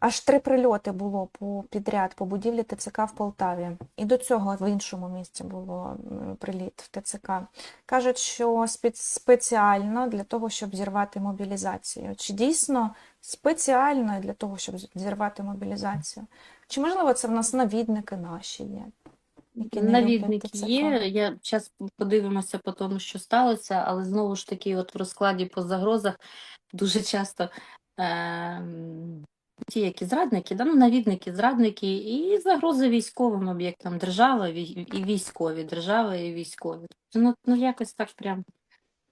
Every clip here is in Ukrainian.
Аж три прильоти було по підряд по будівлі ТЦК в Полтаві. І до цього в іншому місці було приліт в ТЦК. Кажуть, що спеціально для того, щоб зірвати мобілізацію. Чи дійсно спеціально для того, щоб зірвати мобілізацію? Чи можливо це в нас навідники наші є? які Навідники є. Я зараз подивимося по тому, що сталося, але знову ж таки, от в розкладі по загрозах дуже часто ем, ті, які зрадники, да, ну, навідники, зрадники і загрози військовим об'єктам держави вій- і військові, держава і військові. Ну, ну якось так прям.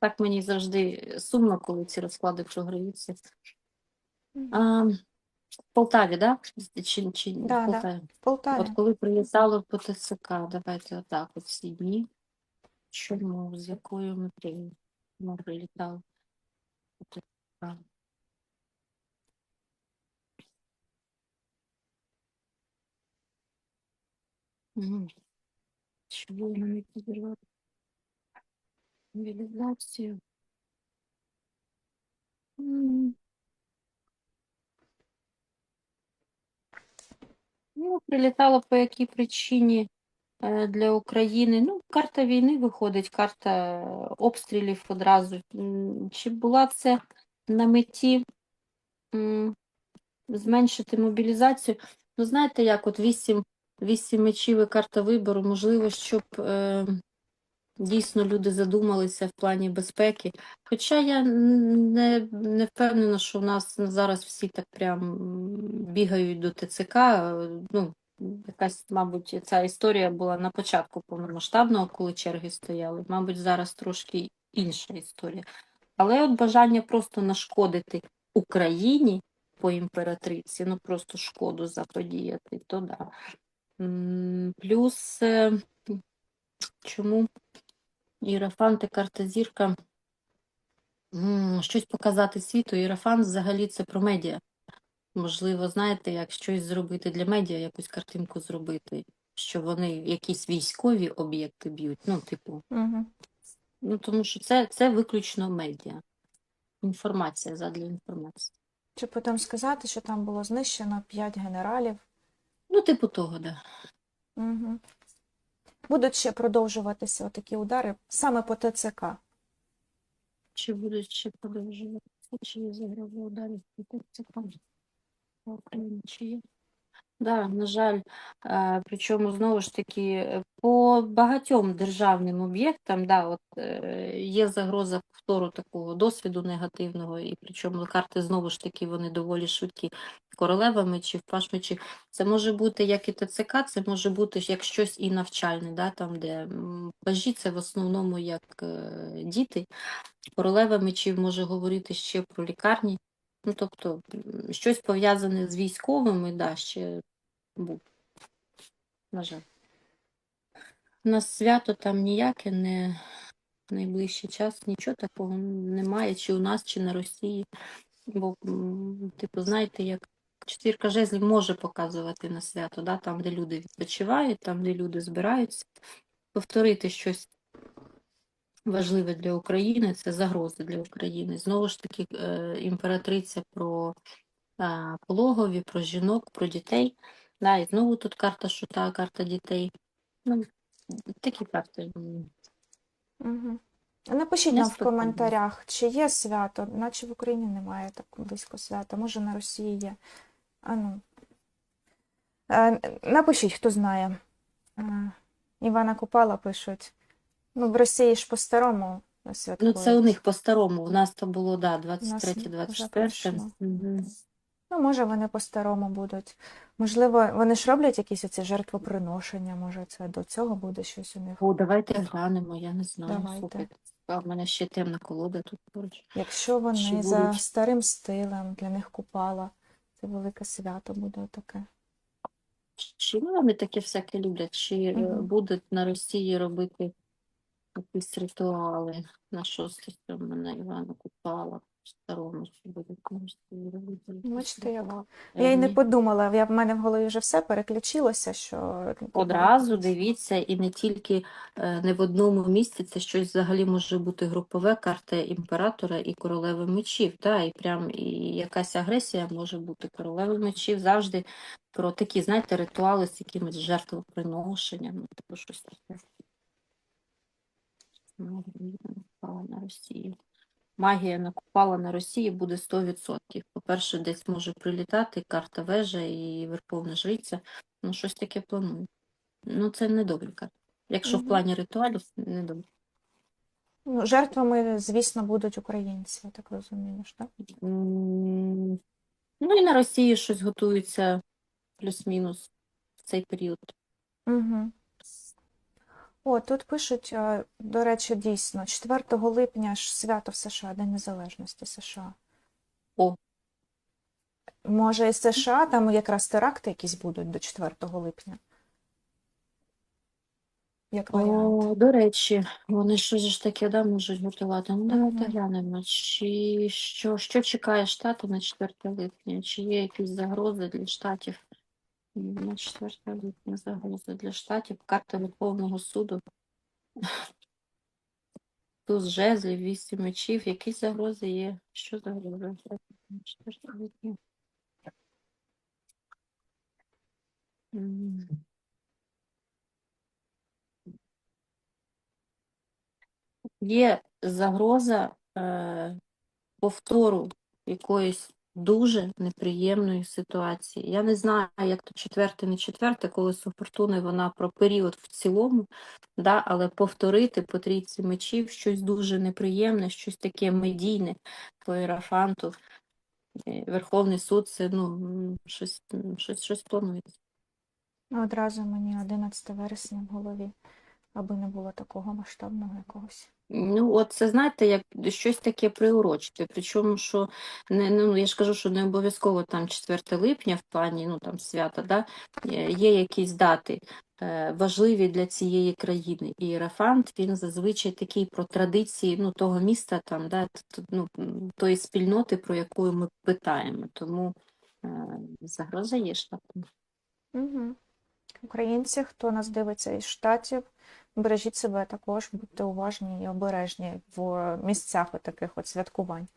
Так мені завжди сумно, коли ці розклади програються. А, в Полтаві, да? Чи, чи в Да, да. В Полтаві. От коли прилітало по ТЦК, давайте отак от всі дні. Чому, з якою метою ми прилітали Мгм. Чого нам не? Мобілізацію. М. Ну, прилітало по якій причині е, для України. Ну, карта війни виходить, карта е, обстрілів одразу. М, Чи була це на меті м, зменшити мобілізацію? Ну, знаєте, як от вісім, вісім мечів і карта вибору, можливо, щоб е, дійсно люди задумалися в плані безпеки. Хоча я не, не впевнена, що в нас зараз всі так прям бігають до ТЦК. Ну, якась, мабуть, ця історія була на початку повномасштабного, коли черги стояли. Мабуть, зараз трошки інша історія. Але от бажання просто нашкодити Україні по імператриці, ну просто шкоду заподіяти, то да. Плюс е, чому Іерофант і карта зірка щось показати світу. Іерофант взагалі це про медіа. Можливо, знаєте, як щось зробити для медіа, якусь картинку зробити, що вони якісь військові об'єкти б'ють. Ну, типу, Угу. ну тому що це, це виключно медіа. Інформація задля інформації. Чи потім сказати, що там було знищено 5 генералів? Ну, типу того, да. Угу. Будуть ще продовжуватися такі удари саме по ТЦК. Чи будуть ще продовжуватися, чи є загроза ударів по ТЦК? Чи є? Да, на жаль, причому знову ж таки е, по багатьом державним об'єктам, да, от е, є загроза повтору такого досвіду негативного, і причому карти знову ж таки вони доволі швидкі. Королева мечів, паш мечів. Це може бути як і ТЦК, це може бути як щось і навчальне, да, там, де пажі це в основному як е, діти. Королева мечів може говорити ще про лікарні. Ну, тобто, щось пов'язане з військовими, да, ще був. На жаль. У нас свято там ніяке, не в найближчий час, нічого такого немає, чи у нас, чи на Росії. Бо, типу, знаєте, як четвірка жезлів може показувати на свято, да, там, де люди відпочивають, там, де люди збираються. Повторити щось важливе для України, це загрози для України. Знову ж таки, е, імператриця про пологові, про жінок, про дітей. Да, і знову тут карта шута, карта дітей. Ну, такі карти. Угу. Напишіть нам в коментарях, чи є свято, наче в Україні немає так близько свята, може на Росії є. Ану. Е, Напишіть, хто знає. Е, Івана Купала пишуть. Ну, в Росії ж по-старому святкують. Ну, це у них по-старому. У нас то було, да, 23-24. запрошено. Ну, може, вони по-старому будуть. Можливо, вони ж роблять якісь оці жертвоприношення, може, це до цього буде щось у них. О, давайте глянемо, я не знаю. Давайте. Слухайте. А в мене ще темна колода тут поруч. Якщо вони Чи за будуть? старим стилем, для них купала, це велике свято буде таке. Чи вони таке всяке люблять? Чи Мгм. будуть на Росії робити якісь ритуали на 6 на Івана Купала? старому. Бачите, як. Я й не подумала, я в мене в голові вже все переключилося, що Одразу дивіться, і не тільки е, не в одному місці, це щось взагалі може бути групове, карта імператора і королеви мечів. Та, і прям і якась агресія може бути. Королеви мечів завжди про такі, знаєте, ритуали з якимись жертвоприношенням, ну, типу щось таке. Напала на Росію. Магія накупала на Росії буде 100%. По-перше, десь може прилітати карта вежа і Верховна Жриця. Ну, щось таке планую. Ну, це не добрі карти. Якщо в плані ритуалів, не добре. ну, жертвами, звісно, будуть українці, я так розумію, ж, так? М, Ну і на Росії щось готується плюс-мінус в цей період. Угу. О, тут пишуть, е, до речі, дійсно, 4 липня ж свято в США, День Незалежності США. О. Може, і США там якраз теракти якісь будуть до 4 липня? Як варіант. О, до речі, вони щось ж таке да, можуть готувати. Ну, давайте Мгм. глянемо. Чи що, що чекає штати на 4 липня? Чи є якісь загрози для штатів? М, На 4 липня загрози для штатів. Карта Верховного суду. Туз жезлів, вісім мечів. Які загрози є? Що загроза? на 4 липня? Є загроза е, повтору якоїсь дуже неприємної ситуації. Я не знаю, як то четверте, не четверте, колесо фортуни, вона про період в цілому, да, але повторити по трійці мечів щось дуже неприємне, щось таке медійне по іерафанту. Е, Верховний суд це ну, щось, щось, щось планується. Ну, Одразу мені 11 вересня в голові, аби не було такого масштабного якогось. Ну, от це знаєте, як щось таке приурочите. Причому, що не ну я ж кажу, що не обов'язково там 4 липня в плані ну там свята, да е, є якісь дати е, важливі для цієї країни. І Іерафант, він зазвичай такий про традиції ну того міста, там да ну тої спільноти, про яку ми питаємо. Тому е, загроза є штатом. Угу. Українці, хто нас дивиться із штатів, бережіть себе також, будьте уважні і обережні в місцях таких от святкувань.